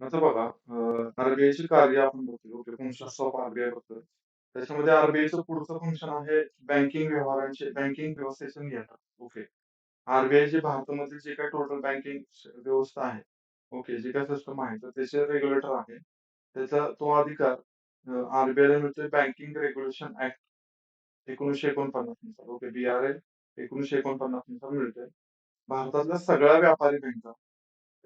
आता बघा अ, ची कार्य आपण बघतो. ओके. फंक्शन्स ऑफ आरबीआय बघतोय. त्याच्यामध्ये आरबीआयचं पुढचं फंक्शन आहे बँकिंग व्यवहारांचे बँकिंग व्यवस्थेचे नियंत्रण. ओके. आरबीआय जे भारतामध्ये जे काही टोटल बँकिंग व्यवस्था आहे. ओके. जे काही सिस्टम आहे तर त्याचे रेग्युलेटर आहे. त्याचा तो अधिकार अ, म्हणजे मिळतोय बँकिंग रेग्युलेशन ॲक्ट 1949 नुसार. ओके. बी-आर-ए 1949 नुसार मिळतोय. भारतातल्या सगळ्या व्यापारी बँका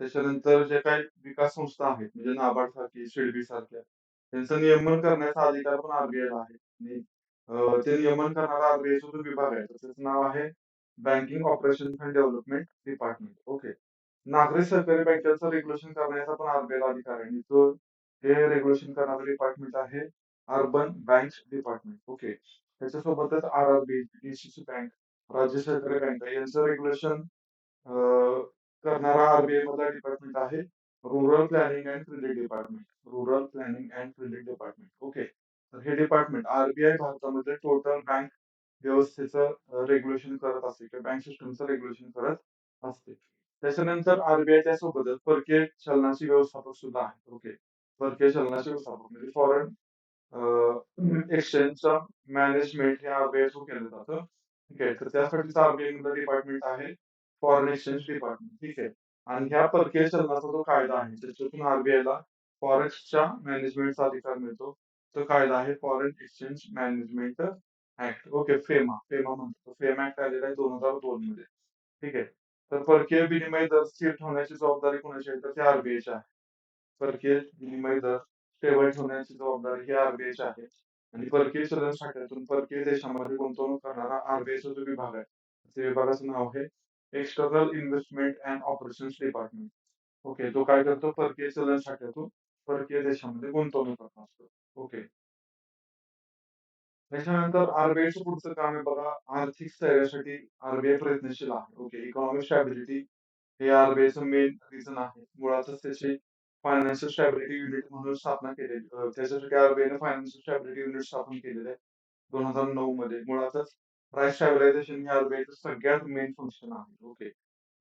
त्याच्यानंतर जे काही विकास संस्था आहेत म्हणजे नाबार्ड सारखी, सिडबी सारख्या त्यांचं नियमन करण्याचा अधिकार पण आर-बी-आयला आहे. आणि अ, ते नियमन करणारा आर-बी-आयचा जो विभाग आहे तसेच त्याचं नाव आहे banking operations and development department. Okay. नागरी सहकारी बँकांचं रेग्युलेशन करण्याचा पण आर-बी-आयला अधिकार आहे. आणि तो हे रेग्युलेशन करणारं डिपार्टमेंट आहे अर्बन बँक्स डिपार्टमेंट. ओके. त्याच्यासोबतच आर-आर-बी, डी-सी-सी बँक, राज्य सहकारी बँका यांचं रेग्युलेशन अ, करणारा आरबीआय मधला डिपार्टमेंट आहे rural planning and credit department. Rural planning and credit department. Okay. तर हे डिपार्टमेंट आरबीआय भारतामध्ये टोटल बँक व्यवस्थेचं रेग्युलेशन करत असते किंवा बँक सिस्टमचं रेग्युलेशन करत असते. त्याच्यानंतर आरबीआय त्यासोबतच परकीय चलनाची व्यवस्थापक सुद्धा आहे. ओके. परकीय चलनाचे व्यवस्थापक म्हणजे फॉरेन अ, एक्सचेंजचं मॅनेजमेंट हे आरबीआय थ्रू केलं जातं. ठीक आहे. तर त्यासाठीच आर-बी-आय मधलं डिपार्टमेंट आहे फॉरेन एक्सचेंज डिपार्टमेंट. ठीक आहे. आणि ह्या परकीय चलनाचा जो कायदा आहे त्याच्यातून आर-बी-आयला फॉरेक्सच्या मॅनेजमेंटचा अधिकार मिळतो. तो कायदा आहे foreign exchange management act okay. FEMA. FEMA म्हणतो. फेमा ऍक्ट आलेला आहे 2002 मध्ये. ठीक आहे. तर परकीय विनिमय दर स्थिर ठेवण्याची जबाबदारी कोणाची आहे तर ती आरबीआयची आहे. परकीय विनिमय दर स्टेबल ठेवण्याची जबाबदारी ही आरबीआयची आहे. आणि परकीय चलन साठ्यातून परकीय देशामध्ये गुंतवणूक करणारा आरबीआयचा जो विभाग आहे त्या विभागाचं नाव आहे external investment and operations department. Okay. तो काय करतो परकीय चलन साठ्यातून परकीय देशामध्ये गुंतवणूक करत असतो. ओके. त्याच्यानंतर आरबीआयचं पुढचं काम आहे बघा आर्थिक स्थैर्यासाठी आरबीआय प्रयत्नशील आहे. ओके. इकॉनॉमिक स्टॅबिलिटी हे आरबीआयचं मेन रिझन आहे. मुळातच त्याची फायनान्शियल स्टॅबिलिटी युनिट म्हणून स्थापना केलेली त्याच्यासाठी आरबीआयने फायनान्शियल स्टॅबिलिटी युनिट स्थापन केलेलं आहे 2009 मध्ये. मुळातच प्राईस स्टॅबिलायझेशन हे आरबीआयचं सगळ्यात मेन फंक्शन आहे. ओके.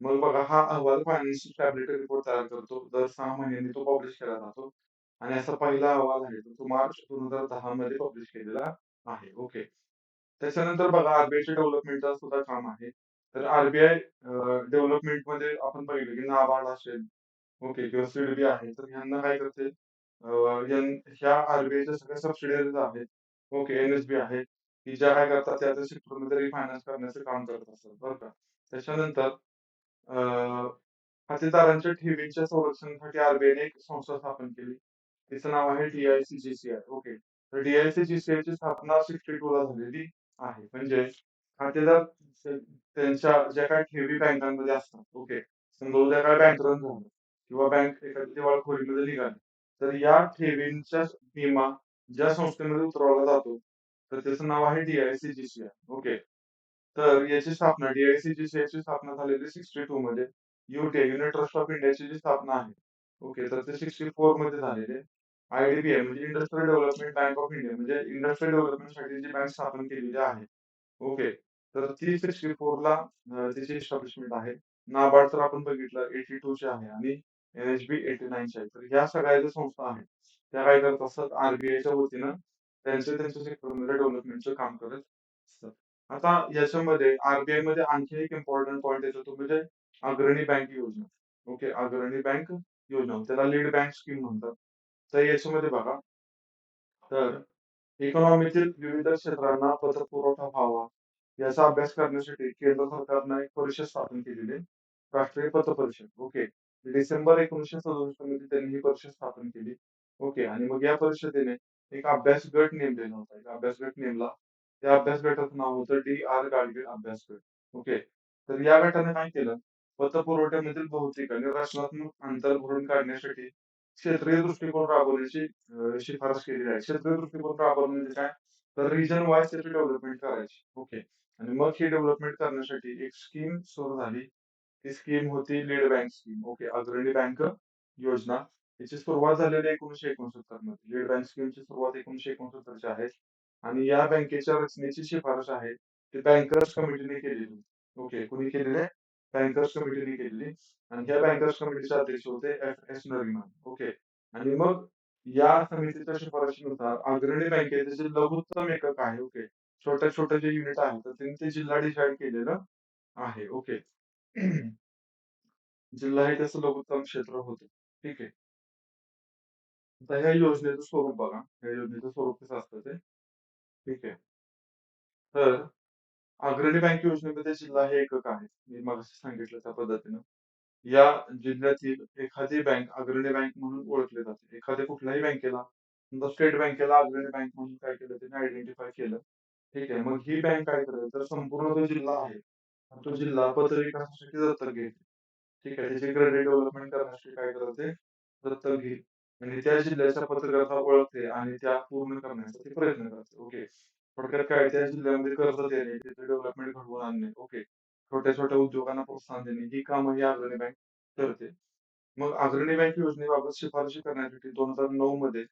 मग बघा हा अहवाल फायनान्शियल स्टॅबिलिटी रिपोर्ट तयार करतो. दर सहा महिन्यांनी तो पब्लिश केला जातो. आणि असा पहिला अहवाल आहे तो मार्च 2010 मध्ये पब्लिश केलेला आहे. ओके. त्याच्यानंतर बघा आरबीआयच्या डेव्हलपमेंटचा सुद्धा काम आहे. तर आरबीआय डेव्हलपमेंटमध्ये आपण बघितलं की नाबार्ड असेल ओके किंवा सीडबी आहे. तर ह्यांना काय करते ह्या आरबीआयच्या सगळ्या सबसिडियरीज आहेत. ओके. एन-एस-बी आहेत की ज्या काय करतात त्या त्या सेक्टरमध्ये रिफायनान्स करण्याचं काम करत असतात बरं का. त्याच्यानंतर अ, खातेदारांच्या ठेवींच्या संरक्षणासाठी आरबीआयने एक संस्था स्थापन केली. तिचं नाव आहे DIC G C I okay. तर डीआयसी जी सी आयची स्थापना 62 ला झालेली आहे. म्हणजे खातेदार ते त्यांच्या ज्या काही ठेवी बँकांमध्ये असतात. ओके. समजा उद्या काय बँक रन झालं किंवा बँक एखाद्या दिवाळखोरीमध्ये निघाली. तर या ठेवींचा विमा ज्या संस्थेमध्ये उतरवला जातो तर त्याचं नाव आहे डीआयसीजीसी ओके. तर याची स्थापना डीआयसीजीसी ची स्थापना झालेली 62 मध्ये. यू-टी-आय युनिट ट्रस्ट ऑफ इंडियाची जी स्थापना आहे. ओके. तर ते 64 मध्ये झालेले आयडीबीआय म्हणजे industrial development bank of India म्हणजे इंडस्ट्रियल डेव्हलपमेंटसाठी जी बँक स्थापन केलेली आहे. ओके. तर ती 64 ला तिची त्याची एस्टॅब्लिशमेंट आहे. नाबार्ड तर आपण बघितलं 82 ची आहे आणि एन-एस-बी 89 ची आहे. तर ह्या सगळ्या ज्या संस्था आहेत त्या काय करत असतात आरबीआयच्या वतीनं त्यांच्या त्यांच्या सेक्टरमध्ये डेव्हलपमेंटचं काम करत असतात. आता याच्यामध्ये आरबीआयमध्ये आणखी एक इम्पॉर्टंट पॉईंट येतो तो म्हणजे अग्रणी बँक योजना. ओके. अग्रणी बँक योजना. त्याला लीड बँक स्कीम म्हणतात. तर याच्यामध्ये बघा तर इकॉनॉमीतील विविध क्षेत्रांना पतपुरवठा व्हावा याचा अभ्यास करण्यासाठी केंद्र सरकारने एक परिषद स्थापन केलेली आहे. राष्ट्रीय पतपरिषद. ओके. डिसेंबर 1967 मध्ये त्यांनी ही परिषद स्थापन केली. ओके. आणि मग या परिषदेने एक अभ्यास गट नेमलेला होता. एक अभ्यास गट नेमला. त्या अभ्यास गटाचं नाव होतं डी-आर गाडगीळ अभ्यास गट. ओके. तर या गटाने काय केलं पतपुरवठ्यामधील भौतिक आणि रचनात्मक अंतर भरून काढण्यासाठी क्षेत्रीय दृष्टिकोन राबवण्याची शिफारस केलेली आहे. क्षेत्रीय दृष्टिकोन राबवणं म्हणजे काय तर रिजन वाईज त्याची डेव्हलपमेंट करायची. ओके. आणि मग ही डेव्हलपमेंट करण्यासाठी एक स्कीम सुरू झाली. ती स्कीम होती लीड बँक स्कीम. ओके. अग्रणी बँक योजना. याची सुरुवात झालेली एकोणीशे एकोणसत्तरमध्ये. लीड बँक स्कीमची सुरुवात 1969 ची आहे. आणि या बँकेच्या रचनेची शिफारस आहे ती बँकर्स कमिटीने केलेली. ओके. कुणी केलेली बँकर्स कमिटीने केलेली आणि या बँकर्स कमिटीचे अध्यक्ष होते एफ एस नरिमन ओके आणि मग या समितीच्या शिफारशीनुसार अग्रणी बँकेचे जे लघुत्तम एकक आहे ओके छोटे छोटे जे युनिट आहे तर त्यांनी ते जिल्हा डिसाईड केलेलं आहे ओके जिल्हा हे त्याचं लघुत्तम क्षेत्र होते ठीक आहे आता ह्या योजनेचं स्वरूप बघा. ह्या योजनेचं स्वरूप कसं असतं ते? ठीक आहे. तर अग्रणी बँक योजनेमध्ये जिल्हा हे एकक आहे. मी मगाशी सांगितलं त्या पद्धतीनं. या जिल्ह्यातील एखादी बँक अग्रणी बँक म्हणून ओळखली जाते. एखाद्या कुठल्याही बँकेला स्टेट बँकेला अग्रणी बँक म्हणून काय केलं त्याने आयडेंटिफाय केलं. ठीक आहे. मग ही बँक काय करेल? तर संपूर्ण तो जिल्हा आहे तो जिल्हा पत विकासासाठी दत्तक घेते ठीक आहे. त्याची क्रेडिट डेव्हलपमेंट करण्यासाठी काय करते दत्तक घेईल. आणि त्या जिल्ह्याच्या पत्रकाराचा ओळखते आणि त्या पूर्ण करण्यासाठी प्रयत्न करते. ओके थोडक्यात काय त्या जिल्ह्यामध्ये कर्ज देणे तिथे डेव्हलपमेंट घडवून आणणे. ओके छोट्या छोट्या उद्योगांना प्रोत्साहन देणे ही कामं ही अग्रणी बँक करते. मग अग्रणी बँक योजनेबाबत शिफारशी करण्यासाठी दोन हजार नऊ मध्ये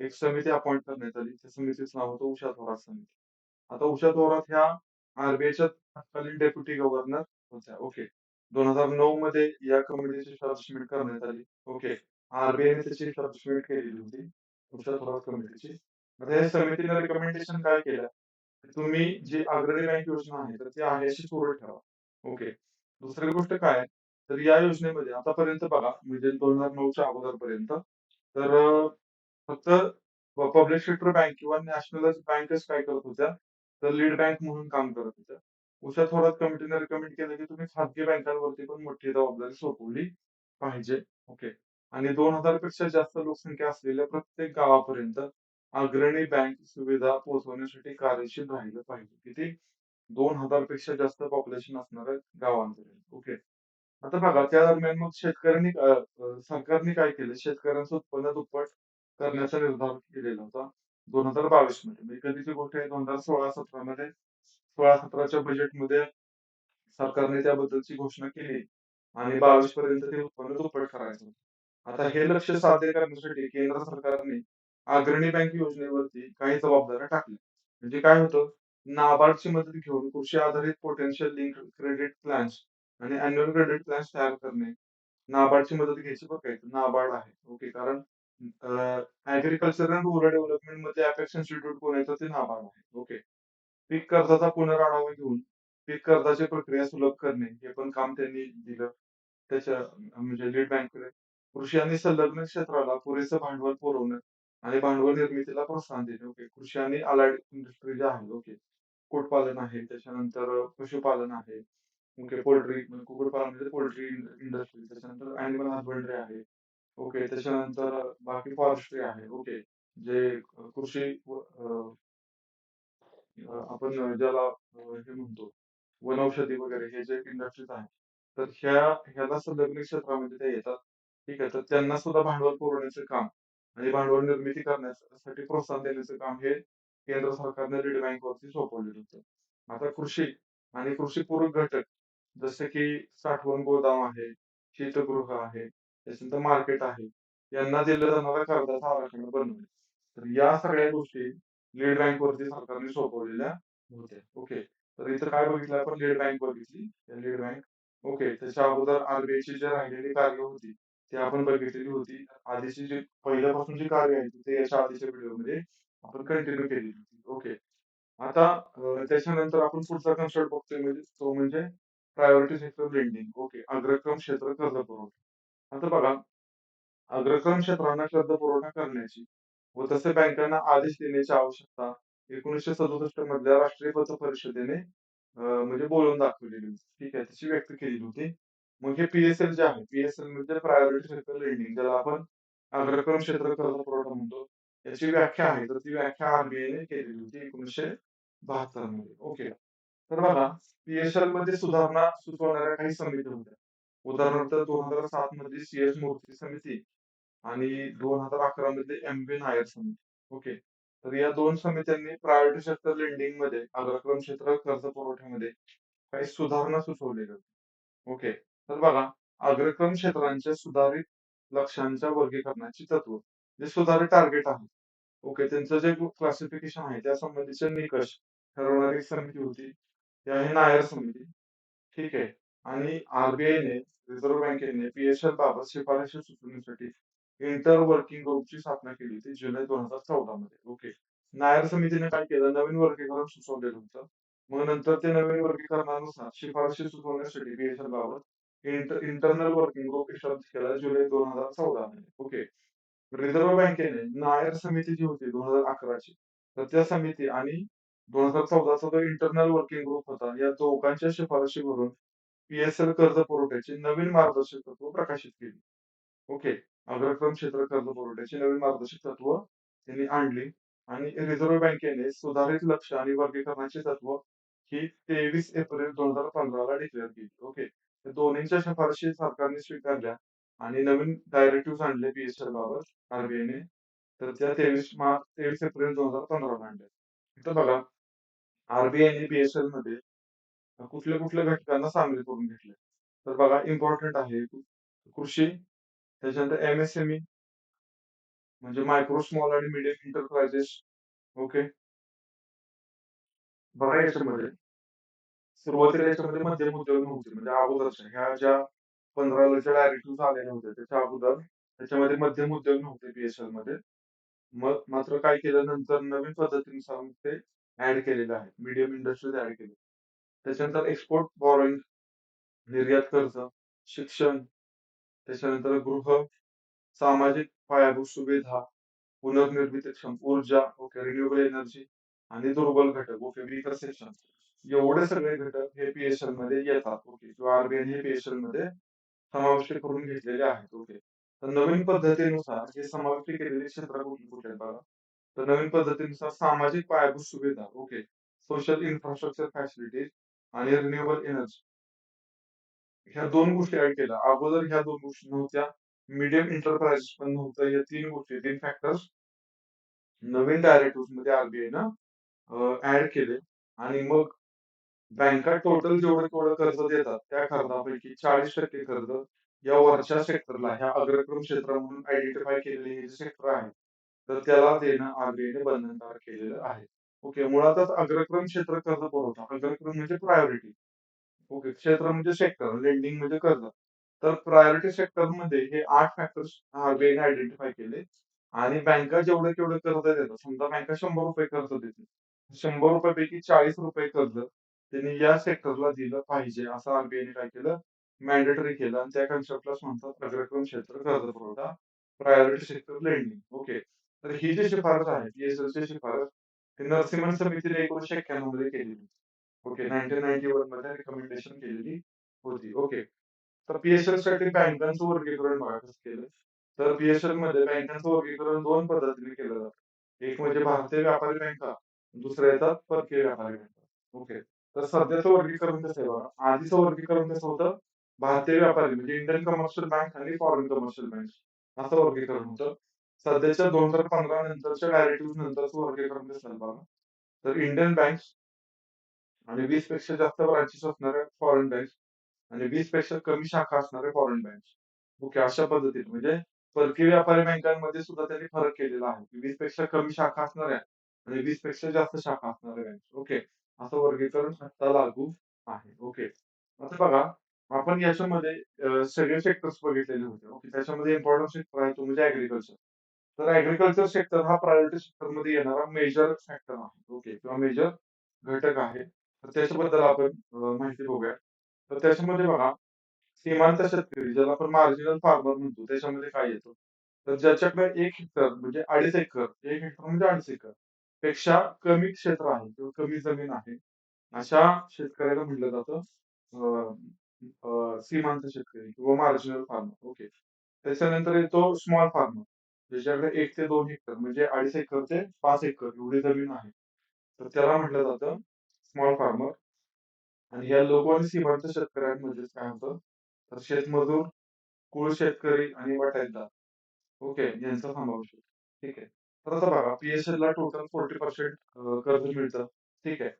एक समिती अपॉइंट करण्यात आली. त्या समितीचं नाव होतं उषा थोरात समिती. आता उषा थोरात ह्या आरबीआयच्या तत्कालीन डेप्युटी गव्हर्नर होत्या. ओके दोन हजार नऊ मध्ये या कमिटीची सबमिट करण्यात आली. ओके आरबीआयने त्याची सबमिट केलेली होती. तुमच्या थोरात कमिटीची आता या समितीने रिकमेंडेशन काय केलं? तुम्ही जी अग्रणी बँक योजना आहे तर ती आहे अशी सुरू ठेवा. ओके. दुसरी गोष्ट काय तर या योजनेमध्ये आतापर्यंत बघा म्हणजे दोन हजार नऊच्या अगोदरपर्यंत तर फक्त पब्लिक सेक्टर बँक किंवा नॅशनल बँकच काय करत होत्या? तर लीड बँक म्हणून काम करत होत्या. उषा थोरात कमिटीने रिकमेंड केलं की तुम्ही खाजगी बँकांवरती पण मोठी जबाबदारी सोपवली पाहिजे. ओके. आणि दोन हजारपेक्षा जास्त लोकसंख्या असलेल्या प्रत्येक गावापर्यंत अग्रणी बँक सुविधा पोहोचवण्यासाठी कार्यशील राहिलं पाहिजे. किती? दोन हजारपेक्षा जास्त पॉप्युलेशन असणाऱ्या गावांपर्यंत. ओके आता बघा त्या दरम्यान मग शेतकऱ्यांनी सरकारने काय केलं? शेतकऱ्यांचं उत्पन्न दुप्पट करण्याचा निर्धार केलेला होता दोन हजार बावीसमध्ये म्हणजे कधीची गोष्ट आहे? दोन हजार सोळा सतरा मध्ये सोळा सतराच्या बजेटमध्ये सरकारने त्याबद्दलची घोषणा केली आणि बावीस पर्यंत ते उत्पन्न दुप्पट करायचं होतं. आता हे लक्ष्य साध्य करण्यासाठी केंद्र सरकारने अग्रणी बँक योजनेवरती काही जबाबदाऱ्या टाकल्या. म्हणजे काय होतं? नाबार्डची मदत घेऊन कृषी आधारित पोटेन्शियल लिंक क्रेडिट प्लॅन्स आणि अॅन्युअल क्रेडिट प्लॅन्स तयार करणे नाबार्डची मदत घ्यायची बघ काय नाबार्ड आहे. ओके कारण ऍग्रिकल्चर अँड रुरल डेव्हलपमेंटमध्ये अपेक्स इन्स्टिट्यूट कोण आहे ते नाबार्ड आहे. ओके. पीक कर्जाचा पुनराढावा घेऊन पीक कर्जाची प्रक्रिया सुलभ करणे हे पण काम त्यांनी दिलं. त्याच्या म्हणजे लीड बँककडे कृषी आणि संलग्न क्षेत्राला पुरेसं भांडवल पुरवणं आणि भांडवल निर्मितीला प्रोत्साहन देणे. ओके. कृषी आणि अलाइड इंडस्ट्री जे आहे ओके. कुक्कुटपालन आहे त्याच्यानंतर पशुपालन आहे. ओके पोल्ट्री म्हणजे कुक्कुटपालन म्हणजे पोल्ट्री इंडस्ट्री त्याच्यानंतर अॅनिमल हसबंडरी आहे. ओके त्याच्यानंतर बाकी फॉरेस्ट्री आहे. ओके. जे कृषी व- आपण ज्याला हे म्हणतो वनौषधी वगैरे हे जे इंडस्ट्रीज आहेत तर ह्या ह्याला संलग्न क्षेत्रामध्ये ते येतात. ठीक आहे. तर त्यांना सुद्धा भांडवल पुरवण्याचं काम आणि भांडवल निर्मिती करण्यासाठी प्रोत्साहन देण्याचं काम हे केंद्र सरकारने लीड बँकवरती सोपवलेलं होतं. आता कृषी आणि कृषीपूरक घटक जसे की साठवण गोदाम आहे शीतगृह आहे त्याच्यानंतर मार्केट आहे यांना दिलं जाणारा कर्जाचा आराखडा बनवणे तर या सगळ्या गोष्टी लीड बँकवरती सरकारने सोपवलेल्या होत्या. ओके तर इथं काय बघितलं आपण? लीड बँक बघितली. लीड बँक ओके त्याच्या अगोदर आरबीआयची ची जी राहिलेली कार्य होती ते आपण बघितलेली होती. आधीची जी पहिल्यापासून जी कार्य आहेत ते याच्या आधीच्या व्हिडिओमध्ये आपण कंटिन्यू केलेली होती. ओके आता त्याच्यानंतर आपण पुढचा कन्सेप्ट बघतोय म्हणजे तो म्हणजे प्रायोरिटी सेक्टर लेंडिंग ओके अग्रक्रम क्षेत्र कर्ज पुरवठा. आता बघा अग्रक्रम क्षेत्रांना कर्ज पुरवठा करण्याची व तसे बँकांना आदेश देण्याची आवश्यकता एकोणीसशे सदुसष्ट मधल्या राष्ट्रीय पत परिषदेने म्हणजे बोलून दाखवलेली होती. ठीक आहे. त्याची व्यक्त केलेली होती. मग हे पीएसएल जे आहे पीएसएल म्हणजे प्रायोरिटी सेक्टर लेंडिंग ज्याला आपण अग्रक्रम क्षेत्र कर्ज पुरवठा म्हणतो. याची व्याख्या आहे तर ती व्याख्या आरबीआयने केलेली होती एकोणीशे बहात्तरमध्ये. ओके. तर बघा पीएसएलमध्ये सुधारणा सुचवणाऱ्या काही समिती होत्या. उदाहरणार्थ दोन हजार सात मध्ये सीएस मूर्ती समिती आणि दोन हजार अकरा मध्ये एम बी नायर समिती. ओके. तर या दोन समित्यांनी प्रायोरिटी सेक्टर लेंडिंगमध्ये अग्रक्रम क्षेत्र कर्ज पुरवठ्यामध्ये काही सुधारणा सुचवलेल्या होत्या. ओके. तर बघा अग्रक्रम क्षेत्रांच्या सुधारित लक्ष्यांच्या वर्गीकरणाची तत्व जे सुधारित टार्गेट आहे ओके त्यांचं जे क्लासिफिकेशन आहे त्या संबंधीचे निकष ठरवणारी समिती होती ती आहे नायर समिती ठीक आहे आणि आरबीआयने रिझर्व्ह बँकेने पी-एस-एल बाबत शिफारशी सुचवण्यासाठी इंटर वर्किंग ग्रुपची स्थापना केली होती जुलै 2014 मध्ये. ओके. नायर समितीने काय केलं? नवीन वर्गीकरण सुचवलेलं होतं. मग नंतर ते नवीन वर्गीकरणानुसार शिफारशी सुचवण्यासाठी पी-एस-एल बाबत इंटरनल वर्किंग ग्रुप एस्टॅब्लिश केला जुलै 2014 मध्ये. ओके. रिझर्व्ह बँकेने नायर समिती जी होती 2011 ची, तर त्या समिती आणि दोन हजार चौदाचा जो इंटरनल वर्किंग ग्रुप होता, या दोघांच्या शिफारशीवरून भरून कर्ज पुरवठ्याची नवीन मार्गदर्शक तत्व प्रकाशित केली. ओके. अग्रक्रम क्षेत्र कर्ज पुरवठ्याची नवीन मार्गदर्शक तत्व त्यांनी आणली आणि रिझर्व्ह बँकेने सुधारित लक्ष्य आणि वर्गीकरणाची तत्व ही 23 एप्रिल दोन हजार पंधराला डिक्लेअर केली. ओके. दोन्हीच्या दोन्हींच्या शिफारशी सरकारने स्वीकारल्या आणि नवीन डायरेक्टिव्ह आणले पी-एस-एल बाबत आरबीआयने तर त्या 23 मार्च 23 एप्रिल दोन हजार पंधराला आणल्या. तर बघा आरबीआयने पी-एस-एलमध्ये कुठल्या कुठल्या घटकांना सामील करून घेतले. तर बघा इम्पॉर्टंट आहे कृषी, त्याच्यानंतर एम-एस-एम-ई म्हणजे मायक्रो, स्मॉल आणि मिडियम एंटरप्राइजेस. ओके. बघा याच्यामध्ये सुरुवातीला याच्यामध्ये मध्यम उद्योग नव्हते. म्हणजे अगोदरच्या ह्या ज्या 15 ला डायरेक्टिव्ह डायरेक्टिव्हज आलेल्या होत्या त्याच्या अगोदर त्याच्यामध्ये मध्यम उद्योग नव्हते बीएसएनमध्ये. मग मात्र काय केलं नंतर नवीन पद्धतीनुसार ते ऍड केलेलं आहे. मीडियम इंडस्ट्रीज ऍड केले. त्याच्यानंतर एक्सपोर्ट बॉरोइंग, निर्यात कर्ज, शिक्षण, त्याच्यानंतर गृह, सामाजिक पायाभूत सुविधा, पुनर्निर्मितीक्षम ऊर्जा, ओके, रिन्युएबल एनर्जी आणि दुर्बल घटक, ओके, वीकर सेक्शन. एवढे सगळे घटक हे पी-एस-एलमध्ये येतात. ओके. किंवा आरबीआय बी एसएल हे पी-एस-एलमध्ये समाविष्ट करून घेतलेले आहेत. ओके. तर नवीन पद्धतीनुसार हे समाविष्ट केलेले क्षेत्र कुठले कुठे बघा. तर नवीन पद्धतीनुसार सामाजिक पायाभूत सुविधा, ओके, सोशल इन्फ्रास्ट्रक्चर फॅसिलिटीज आणि रिन्युएबल एनर्जी. ह्या दोन गोष्टी ऍड केल्या. अगोदर ह्या दोन गोष्टी नव्हत्या. मीडियम एंटरप्राइज पण नव्हतं. या तीन गोष्टी, तीन फॅक्टर्स नवीन डायरेक्टिव्हमध्ये आरबीआय न ऍड केले आणि मग बँका टोटल जेवढं तेवढं कर्ज देतात त्या कर्जापैकी 40% कर्ज या वरच्या सेक्टरला, ह्या अग्रक्रम क्षेत्र म्हणून आयडेंटिफाय केलेले हे जे सेक्टर आहे, तर त्याला देणं आरबीआयने बंधनकारक केलेलं आहे. ओके. मुळातच अग्रक्रम क्षेत्र कर्ज पुरवठा. अग्रक्रम म्हणजे प्रायोरिटी. ओके. क्षेत्र म्हणजे सेक्टर, लेंडिंग म्हणजे कर्ज. तर प्रायोरिटी सेक्टरमध्ये हे आठ फॅक्टर्स आरबीआयने आयडेंटिफाय केले आणि बँका जेवढं तेवढं कर्ज देतात, समजा बँका ₹100 कर्ज देते. ₹100 पैकी ₹40 कर्ज त्यांनी या सेक्टरला दिलं पाहिजे असं आरबीआयने काय केलं? मॅन्डेटरी केलं आणि त्या कन्सेप्टलाच म्हणतात अग्रक्रम क्षेत्र कर्ज पुरवठा, प्रायोरिटी सेक्टर लेंडिंग. ओके. तर ही जी शिफारस आहे, पीएसएलची शिफारस, ही नरसिंहन समितीने 1991 मध्ये केलेली. ओके. 1991 मध्ये रिकमेंडेशन केलेली होती. ओके. तर पीएसएलसाठी बँकांचं वर्गीकरण बघा कसं केलं. तर पीएसएलमध्ये बँकांचं वर्गीकरण दोन पद्धतीने केलं जातं. एक म्हणजे भारतीय व्यापारी बँका, दुसऱ्या येतात परकीय व्यापारी बँका. ओके. तर सध्याचं वर्गीकरण कसं आहे बघा. आधीचं वर्गीकरण कसं होतं? भारतीय व्यापारी म्हणजे इंडियन कमर्शियल बँक आणि फॉरेन कमर्शियल बँक असं वर्गीकरण होतं. सध्याच्या 2015 नंतरच्या डायरेक्टिव्ह नंतरचं वर्गीकरण कसं बघा. तर इंडियन बँक आणि वीसपेक्षा जास्त ब्रांचेस असणारे फॉरेन बँक आणि वीसपेक्षा कमी शाखा असणारे फॉरेन बँक ओके. अशा पद्धतीने म्हणजे परकीय व्यापारी बँकांमध्ये सुद्धा त्यांनी फरक केलेला आहे. 20 पेक्षा कमी शाखा असणाऱ्या आणि वीसपेक्षा जास्त शाखा असणाऱ्या बँक ओके. असं वर्गीकरण आता लागू आहे. ओके. आता बघा आपण याच्यामध्ये सगळे सेक्टर्स बघितलेले होते. ओके. त्याच्यामध्ये इम्पॉर्टंट सेक्टर आहे तो म्हणजे ऍग्रीकल्चर. तर ऍग्रीकल्चर सेक्टर हा प्रायोरिटी सेक्टरमध्ये येणारा मेजर फॅक्टर आहे. ओके. किंवा मेजर घटक आहे. तर त्याच्याबद्दल आपण माहिती बघूया. तर त्याच्यामध्ये बघा सीमांत शेतकरी ज्याला आपण मार्जिनल फार्मर म्हणतो त्याच्यामध्ये काय येतो तर ज्याच्याकडे एक हेक्टर म्हणजे 2.5 एकर, एक हेक्टर म्हणजे 2.5 एकर पेक्षा कमी क्षेत्र आहे किंवा कमी जमीन आहे, अशा शेतकऱ्याला म्हटलं जातं सीमांत शेतकरी किंवा मार्जिनल फार्मर. ओके. त्याच्यानंतर येतो स्मॉल फार्मर ज्याच्याकडे एक ते दोन हेक्टर म्हणजे 2.5 एकर ते पाच एकर एवढी जमीन आहे. तर त्याला म्हटलं जातं स्मॉल फार्मर. आणि या लोक आणि सीमांत शेतकऱ्यांमध्येच काय होतं? तर शेतमजूर, कुळ शेतकरी आणि वाटायदार ओके. यांचा समावेश होतो. ठीक आहे. तर आता बघा पी-एस-एलला टोटल 40% अ, कर्ज मिळतं. ठीक आहे.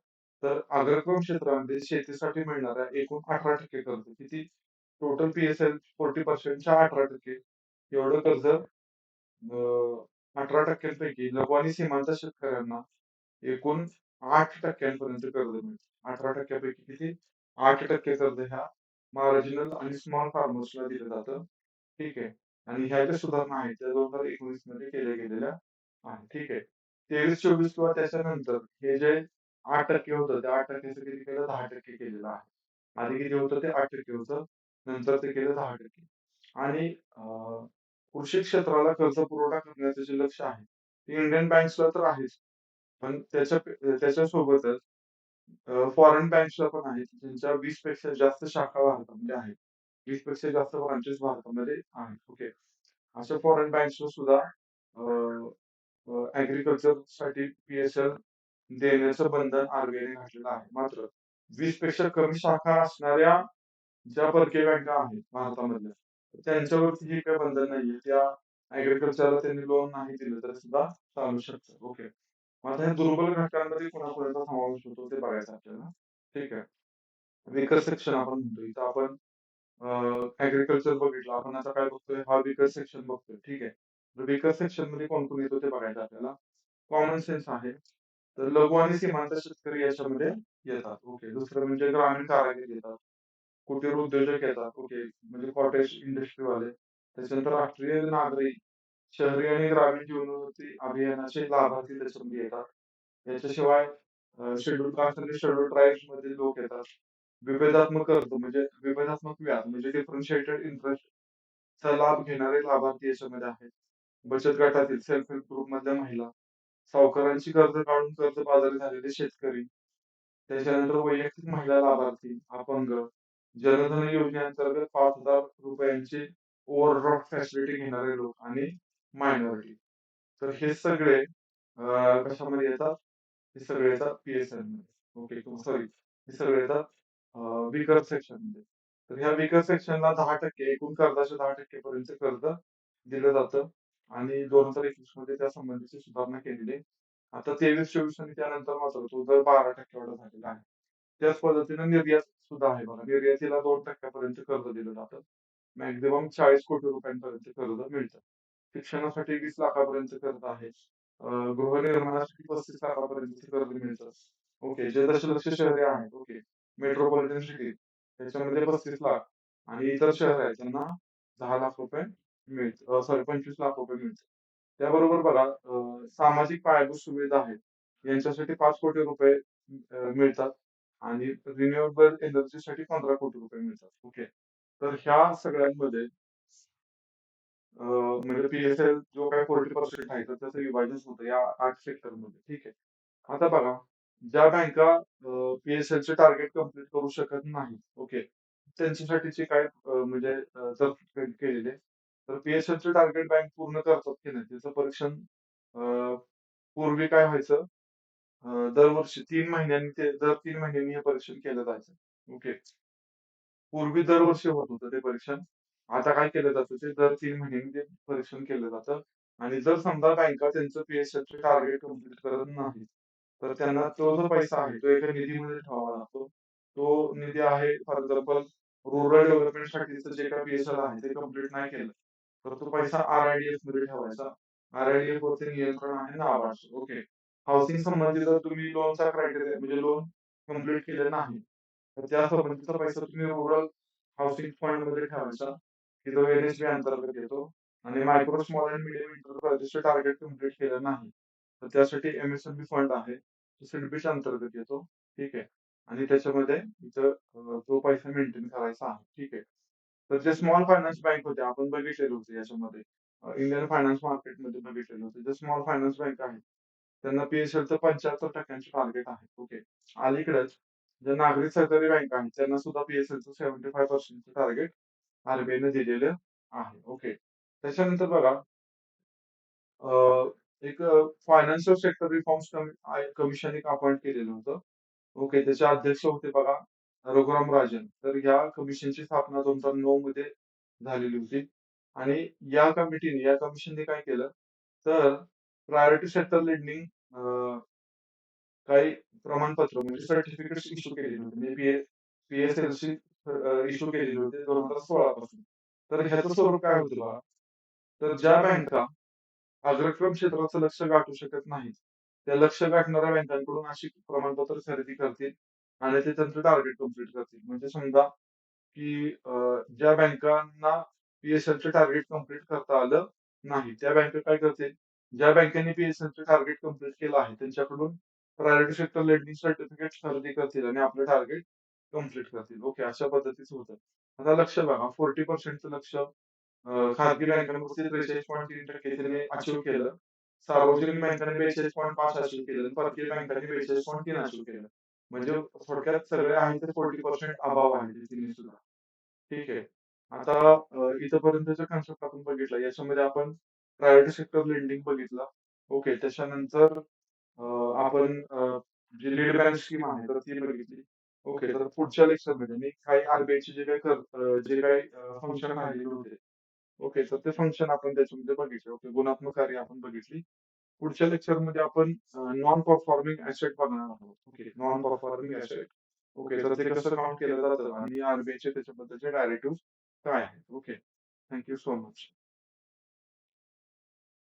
तर अग्रक्रम क्षेत्रामध्ये शेतीसाठी मिळणाऱ्या एकूण 18% कर्ज किती? टोटल पी-एस-एल 40% च्या 18% एवढं कर्ज अ, 18% लघु आणि सीमांत शेतकऱ्यांना एकूण 8% पर्यंत कर्ज मिळतं. 18% पैकी किती? 8% कर्ज ह्या मार्जिनल आणि स्मॉल फार्मर्सला दिलं जातं. ठीक आहे. आणि ह्या ज्या सुधारणा आहेत त्या 2019 मध्ये केल्या गेलेल्या ठीक आहे. 23-24 किंवा त्याच्यानंतर हे जे 8% होतं, त्या 8% चं किती केलं 10% केलेलं आहे. आधी किती होतं ते 8% होतं. नंतर ते केलं 10% आणि अ, कृषी क्षेत्राला कर्ज पुरवठा करण्याचं जे लक्ष्य आहे, ते इंडियन बँक्सला तर आहेच. पण त्याच्या त्याच्यासोबतच अ, फॉरेन बँक्सला पण आहेत, ज्यांच्या 20 पेक्षा जास्त शाखा भारतामध्ये आहेत. 20 पेक्षा जास्त ब्रांचेस भारतामध्ये आहेत. ओके. अशा फॉरेन बँक्सला सुद्धा अ, ऍग्रीकल्चरसाठी पीएसएल देण्याचं बंधन आरबीआयने घातलेलं आहे. मात्र वीसपेक्षा कमी शाखा असणाऱ्या ज्या परकीय बँका आहेत भारतामधल्या, त्यांच्यावरती हे काही बंधन नाहीये. त्या ॲग्रीकल्चरला त्यांनी लोन नाही दिलं तर सुद्धा चालू शकतं. ओके. आता ह्या दुर्बल घटकांमध्ये कोणापर्यंत समावेश होतो ते बघायचं आपल्याला. ठीक आहे. weaker सेक्शन आपण म्हणतो. इथं आपण ऍग्रीकल्चर बघितलं. आपण आता काय बघतोय हा weaker सेक्शन बघतोय. ठीक आहे. वेकर सेक्शनमध्ये कोण-कोण येतो ते बघायचं आपल्याला. कॉमन सेन्स आहे. तर लघु आणि सीमांत शेतकरी याच्यामध्ये येतात. ओके. दुसरं म्हणजे ग्रामीण कारागीर येतात. कुटीर उद्योजक येतात. ओके. म्हणजे कॉटेज इंडस्ट्रीवाले. त्याच्यानंतर राष्ट्रीय नागरिक, शहरी आणि ग्रामीण जीवनोन्नती अभियानाचे लाभार्थी त्याच्यामध्ये येतात. याच्याशिवाय शेड्यूल कास्ट आणि शेड्यूल ट्राईब्स मधील लोक येतात. विभेदात्मक कर्ज म्हणजे विभेदात्मक व्याज म्हणजे डिफरन्शिएटेड इंटरेस्ट चा लाभ घेणारे लाभार्थी याच्यामध्ये आहेत. बचत गटातील सेल्फ हेल्प ग्रुप मधल्या महिला, सावकारांची कर्ज काढून कर्ज बाजारी झालेले शेतकरी, त्याच्यानंतर वैयक्तिक महिला लाभार्थी, अपंग, जनधन योजनेअंतर्गत पाच हजार रुपयांची ओव्हरड्राफ्ट फॅसिलिटी घेणारे लोक आणि मायनॉरिटी. तर हे सगळे कशामध्ये येतात? हे सगळे येतात पी-एस-एलमध्ये. ओके. सॉरी हे सगळे येतात वीकर सेक्शनमध्ये. तर ह्या विकर सेक्शनला 10% एकूण कर्जाच्या 10% पर्यंत कर्ज दिलं जातं आणि 2021 मध्ये त्या संबंधीची सुधारणा केलेली आहे. आता 23-24 आणि त्यानंतर मात्र तो दर 12% एवढा झालेला आहे. त्याच पद्धतीने निर्यात सुद्धा आहे बघा. निर्यातीला 2% पर्यंत कर्ज दिलं जातं. मॅक्सिमम 40 कोटी रुपयांपर्यंत कर्ज मिळतं. शिक्षणासाठी 20 लाखापर्यंत कर्ज आहे. अ, गृहनिर्माणासाठी 35 लाखापर्यंत कर्ज मिळतं. ओके. जे दशलक्ष शहरे आहेत. ओके. मेट्रोपॉलिटन सिटी त्याच्यामध्ये 35 लाख आणि इतर शहर आहेत त्यांना दहा लाख रुपये मिळतं. सॉरी 25 लाख रुपये मिळतात. त्याबरोबर बघा सामाजिक पायाभूत सुविधा आहेत. यांच्यासाठी पाच कोटी रुपये मिळतात आणि रिन्युएबल एनर्जीसाठी 15 कोटी रुपये मिळतात. ओके. तर ह्या सगळ्यांमध्ये म्हणजे पी-एस-एल जो काही 40% आहे तर त्याचं विभाजन होतं या 8 सेक्टरमध्ये. ठीक आहे. आता बघा ज्या बँका पीएसएल पी-एस-एलचे टार्गेट कंप्लीट करू शकत नाहीत. ओके. त्यांच्यासाठीचे काय म्हणजे अ, तरतूद तर पी-एस-एलचे टार्गेट बँक पूर्ण करतात की नाही त्याचं परीक्षण पूर्वी काय व्हायचं दरवर्षी तीन महिन्यांनी ते दर तीन महिन्यांनी हे परीक्षण केलं जायचं. ओके. पूर्वी दरवर्षी होत होतं ते परीक्षण. आता काय केलं जातं ते दर तीन महिन्यांनी ते परीक्षण केलं जातं आणि जर समजा बँका त्यांचं पी-एस-एलचे टार्गेट कंप्लीट करत नाही तर त्यांना तो जो पैसा आहे तो एका निधीमध्ये ठेवावा लागतो. तो निधी आहे फॉर एक्झाम्पल रुरल डेव्हलपमेंटसाठीचं जे काही पी-एस-एल आहे ते कंप्लीट नाही केलं, तर तो पैसा आर आयडीएसमध्ये ठेवायचा. आरआयडीएफ वरचे नियंत्रण आहे नाबार्ड ओके. हाऊसिंग संबंधी जर तुम्ही लोनचा क्रायटेरिया म्हणजे लोन कंप्लीट केलं नाही, तर त्या संबंधीचा पैसा तुम्ही रुरल हाऊसिंग फंडमध्ये ठेवायचा, की जो एन-एच-बी अंतर्गत येतो आणि मायक्रो स्मॉल अँड मिडियम एंटरप्राइजेसचे टार्गेट कंप्लीट केलं नाही, तर त्यासाठी एमएसएमबी फंड आहे. तो सिडबीच्या अंतर्गत येतो. ठीक आहे. आणि त्याच्यामध्ये इथं तो पैसा मेंटेन करायचा आहे. ठीक आहे. तर जे स्मॉल फायनान्स बँक होते आपण बघितलेलं होते याच्यामध्ये इंडियन फायनान्स मार्केटमध्ये बघितलेलं होते. जे स्मॉल फायनान्स बँक आहेत, त्यांना पीएसएल पंच्याहत्तर टक्क्यांचे टार्गेट आहे. ओके. अलीकडेच ज्या नागरिक सहकारी बँक आहेत त्यांना सुद्धा पीएसएलचं सेव्हन्टी फाय पर्सेंटचं टार्गेट आरबीआयने दिलेलं आहे. ओके. त्याच्यानंतर बघा एक फायनान्शियल सेक्टर रिफॉर्म्स कमिशन एक अपॉइंट केलेलं होतं. ओके. त्याचे अध्यक्ष होते बघा रघुराम राजन. तर या कमिशनची स्थापना 2009 मध्ये झालेली होती आणि या कमिटीने या कमिशनने काय केलं, तर प्रायोरिटी सेक्टर लेंडिंग काही प्रमाणपत्र म्हणजे सर्टिफिकेट इश्यू केलेली होती. पीएसएलसी पी पी-एस-एलची इश्यू केलेली होती 2016 पासून. तर ह्याचं स्वरूप काय होतं बघा, तर ज्या बँका अग्रक्रम क्षेत्राचं लक्ष गाठू शकत नाहीत, त्या लक्ष गाठणाऱ्या बँकांकडून अशी प्रमाणपत्र खरेदी करतील आणि ते त्यांचं टार्गेट कंप्लीट करतील. म्हणजे समजा की ज्या बँकांना पीएसएलचं टार्गेट कंप्लीट करता आलं नाही त्या बँका काय करतील? ज्या बँकेने पीएसएलचं टार्गेट कंप्लीट केलं आहे त्यांच्याकडून प्रायव्हेट सेक्टर लेंडिंग सर्टिफिकेट खरेदी करतील आणि आपलं टार्गेट कंप्लीट करतील. ओके अशा पद्धतीचं होतं. आता लक्ष बघा फोर्टी पर्सेंटचं लक्ष खाजगी बँकांवरती त्रेचाळीस पॉईंट तीन टक्के त्याने अचीव केलं. सार्वजनिक बँकांनी बेचाळीस पॉईंट पाच अचीव केलं परकीय बँकांनी बेचाळीस पॉईंट तीन अचीव केलं. म्हणजे थोडक्यात सगळे आहे ते फोर्टी पर्सेंट अभाव आहे तिन्ही सुद्धा. ठीक आहे. आता इथपर्यंतचा कन्सेप्ट आपण बघितला. याच्यामध्ये आपण प्रायव्हेट सेक्टर लेंडिंग बघितला. ओके त्याच्यानंतर आपण जी लीड बँक स्कीम आहे तर ती बघितली. ओके तर पुढच्या लेक्चरमध्ये मी काही आरबीआयचे जे काही जे काही फंक्शन राहिलेले होते ओके तर ते फंक्शन आपण त्याच्यामध्ये बघितले. ओके गुणात्मक कार्य आपण बघितली. पुढच्या लेक्चरमध्ये आपण नॉन परफॉर्मिंग ऍसेट बघणार आहोत. Okay non performing asset okay तर ते कसं काउंट केलं जातं आणि आरबीआयचे त्याच्याबद्दलचे डायरेक्टिव्ह काय आहेत? Okay thank you so much